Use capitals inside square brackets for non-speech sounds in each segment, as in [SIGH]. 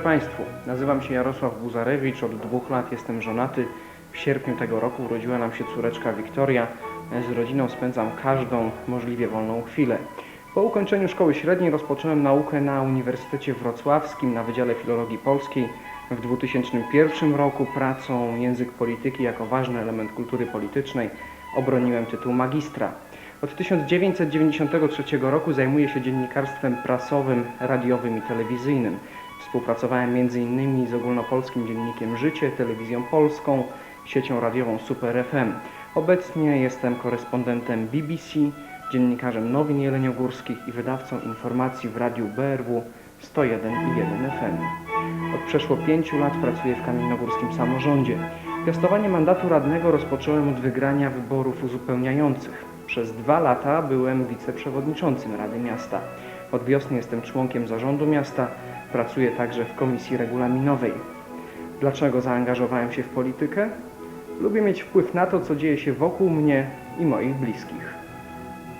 Państwu. Nazywam się Jarosław Buzarewicz. Od dwóch lat jestem żonaty. W sierpniu tego roku urodziła nam się córeczka Wiktoria. Z rodziną spędzam każdą możliwie wolną chwilę. Po ukończeniu szkoły średniej rozpocząłem naukę na Uniwersytecie Wrocławskim na Wydziale Filologii Polskiej. W 2001 roku pracą Język Polityki jako ważny element kultury politycznej obroniłem tytuł magistra. Od 1993 roku zajmuję się dziennikarstwem prasowym, radiowym i telewizyjnym. Współpracowałem m.in. z ogólnopolskim dziennikiem Życie, Telewizją Polską, siecią radiową Super FM. Obecnie jestem korespondentem BBC, dziennikarzem nowin jeleniogórskich i wydawcą informacji w radiu BRW 101,1 FM. Od przeszło pięciu lat pracuję w kamiennogórskim samorządzie. Piastowanie mandatu radnego rozpocząłem od wygrania wyborów uzupełniających. Przez dwa lata byłem wiceprzewodniczącym Rady Miasta. Od wiosny jestem członkiem zarządu miasta, pracuję także w komisji regulaminowej. Dlaczego zaangażowałem się w politykę? Lubię mieć wpływ na to, co dzieje się wokół mnie i moich bliskich.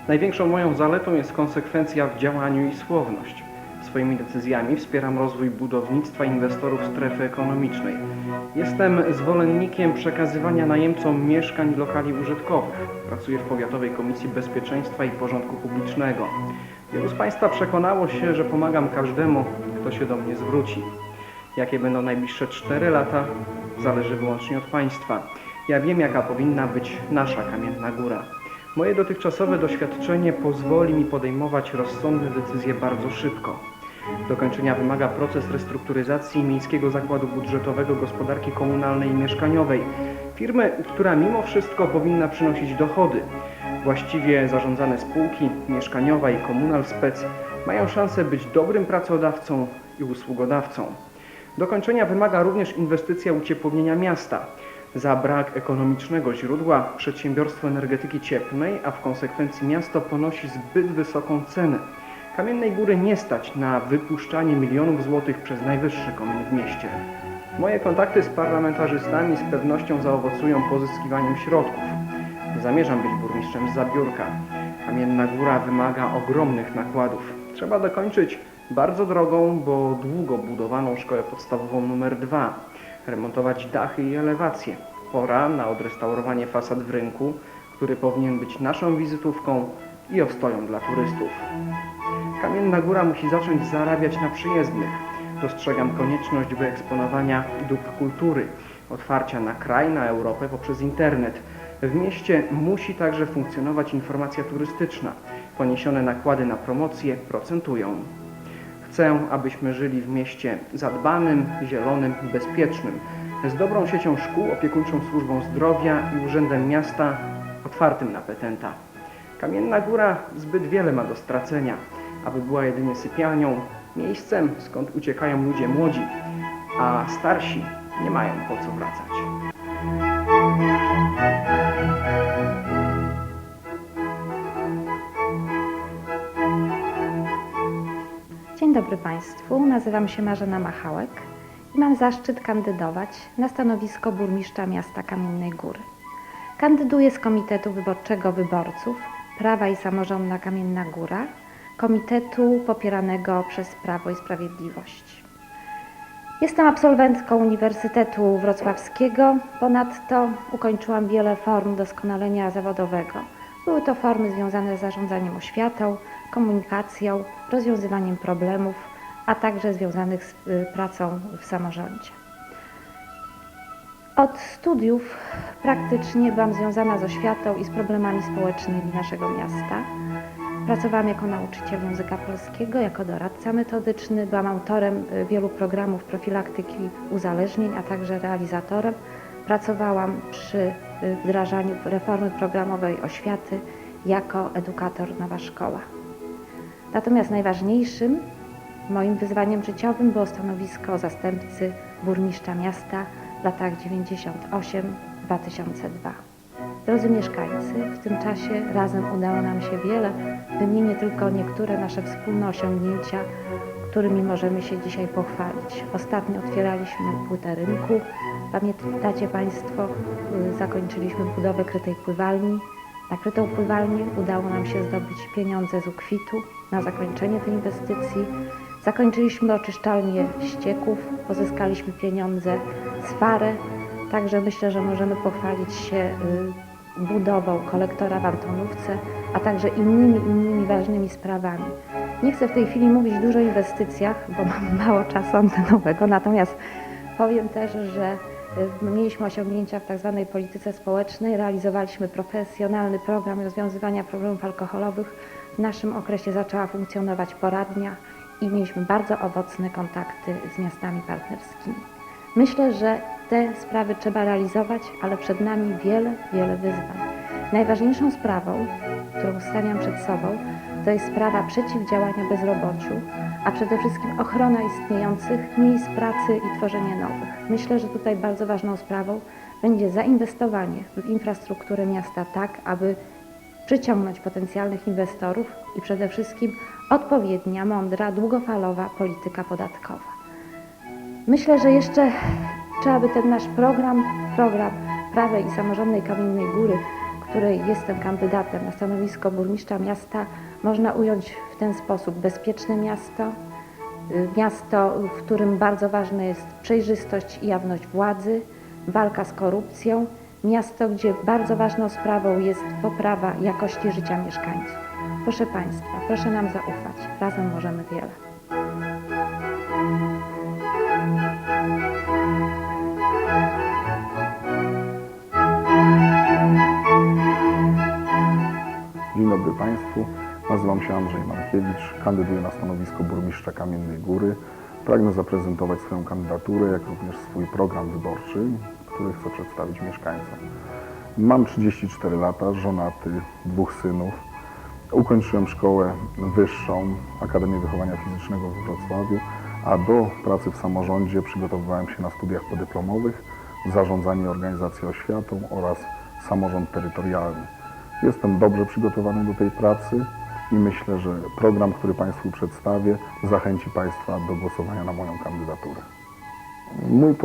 Największą moją zaletą jest konsekwencja w działaniu i słowność. Swoimi decyzjami wspieram rozwój budownictwa inwestorów strefy ekonomicznej. Jestem zwolennikiem przekazywania najemcom mieszkań i lokali użytkowych. Pracuję w Powiatowej Komisji Bezpieczeństwa i Porządku Publicznego. Wielu z Państwa przekonało się, że pomagam każdemu, kto się do mnie zwróci. Jakie będą najbliższe 4 lata, zależy wyłącznie od Państwa. Ja wiem, jaka powinna być nasza Kamienna Góra. Moje dotychczasowe doświadczenie pozwoli mi podejmować rozsądne decyzje bardzo szybko. Dokończenia wymaga proces restrukturyzacji Miejskiego Zakładu Budżetowego Gospodarki Komunalnej i Mieszkaniowej. Firmy, która mimo wszystko powinna przynosić dochody. Właściwie zarządzane spółki, mieszkaniowa i komunal spec mają szansę być dobrym pracodawcą i usługodawcą. Dokończenia wymaga również inwestycja uciepłownienia miasta. Za brak ekonomicznego źródła przedsiębiorstwo energetyki cieplnej, a w konsekwencji miasto ponosi zbyt wysoką cenę. Kamiennej Góry nie stać na wypuszczanie milionów złotych przez najwyższy komin w mieście. Moje kontakty z parlamentarzystami z pewnością zaowocują pozyskiwaniem środków. Zamierzam być burmistrzem z zabiórka. Kamienna Góra wymaga ogromnych nakładów. Trzeba dokończyć bardzo drogą, bo długo budowaną szkołę podstawową numer 2, remontować dachy i elewacje. Pora na odrestaurowanie fasad w rynku, który powinien być naszą wizytówką i ostoją dla turystów. Kamienna Góra musi zacząć zarabiać na przyjezdnych. Dostrzegam konieczność wyeksponowania dóbr kultury, otwarcia na kraj, na Europę poprzez internet. W mieście musi także funkcjonować informacja turystyczna. Poniesione nakłady na promocję procentują. Chcę, abyśmy żyli w mieście zadbanym, zielonym, bezpiecznym, z dobrą siecią szkół, opiekuńczą służbą zdrowia i urzędem miasta otwartym na petenta. Kamienna Góra zbyt wiele ma do stracenia, aby była jedynie sypialnią, miejscem, skąd uciekają ludzie młodzi, a starsi nie mają po co wracać. Dzień dobry Państwu, nazywam się Marzena Machałek i mam zaszczyt kandydować na stanowisko burmistrza miasta Kamiennej Góry. Kandyduję z Komitetu Wyborczego Wyborców Prawa i Samorządna Kamienna Góra, komitetu popieranego przez Prawo i Sprawiedliwość. Jestem absolwentką Uniwersytetu Wrocławskiego, ponadto ukończyłam wiele form doskonalenia zawodowego. Były to formy związane z zarządzaniem oświatą, komunikacją, rozwiązywaniem problemów, a także związanych z y, pracą w samorządzie. Od studiów praktycznie byłam związana z oświatą i z problemami społecznymi naszego miasta. Pracowałam jako nauczyciel języka polskiego, jako doradca metodyczny, byłam autorem y, wielu programów profilaktyki uzależnień, a także realizatorem. Pracowałam przy y, wdrażaniu reformy programowej oświaty jako edukator Nowa Szkoła. Natomiast najważniejszym moim wyzwaniem życiowym było stanowisko zastępcy burmistrza miasta w latach 98-2002. Drodzy mieszkańcy, w tym czasie razem udało nam się wiele. Wymienię tylko niektóre nasze wspólne osiągnięcia, którymi możemy się dzisiaj pochwalić. Ostatnio otwieraliśmy płytę rynku. Pamiętacie Państwo, y, zakończyliśmy budowę krytej pływalni. Na krytą pływalnię udało nam się zdobyć pieniądze z ukwitu na zakończenie tej inwestycji. Zakończyliśmy oczyszczalnię ścieków, pozyskaliśmy pieniądze z FARE, także myślę, że możemy pochwalić się budową kolektora w Antonówce, a także innymi, innymi ważnymi sprawami. Nie chcę w tej chwili mówić dużo o inwestycjach, bo mam [LAUGHS] mało czasu antenowego, natomiast powiem też, że y, mieliśmy osiągnięcia w tzw. polityce społecznej, realizowaliśmy profesjonalny program rozwiązywania problemów alkoholowych. W naszym okresie zaczęła funkcjonować poradnia i mieliśmy bardzo owocne kontakty z miastami partnerskimi. Myślę, że te sprawy trzeba realizować, ale przed nami wiele, wiele wyzwań. Najważniejszą sprawą, którą stawiam przed sobą, to jest sprawa przeciwdziałania bezrobociu, a przede wszystkim ochrona istniejących miejsc pracy i tworzenie nowych. Myślę, że tutaj bardzo ważną sprawą będzie zainwestowanie w infrastrukturę miasta tak, aby przyciągnąć potencjalnych inwestorów i przede wszystkim odpowiednia, mądra, długofalowa polityka podatkowa. Myślę, że jeszcze trzeba by ten nasz program, program prawej i samorządnej Kamiennej Góry, której jestem kandydatem na stanowisko burmistrza miasta, można ująć w ten sposób bezpieczne miasto, y, miasto, w którym bardzo ważna jest przejrzystość i jawność władzy, walka z korupcją, miasto, gdzie bardzo ważną sprawą jest poprawa jakości życia mieszkańców. Proszę Państwa, proszę nam zaufać, razem możemy wiele. Państwu. Nazywam się Andrzej Mankiewicz. Kandyduję na stanowisko burmistrza Kamiennej Góry. Pragnę zaprezentować swoją kandydaturę, jak również swój program wyborczy, który chcę przedstawić mieszkańcom. Mam 34 lata, żonaty, dwóch synów. Ukończyłem szkołę wyższą, Akademię Wychowania Fizycznego we Wrocławiu, a do pracy w samorządzie przygotowywałem się na studiach podyplomowych, zarządzanie i organizację oświatą oraz samorząd terytorialny. Jestem dobrze przygotowany do tej pracy i myślę, że program, który Państwu przedstawię, zachęci Państwa do głosowania na moją kandydaturę. Mój program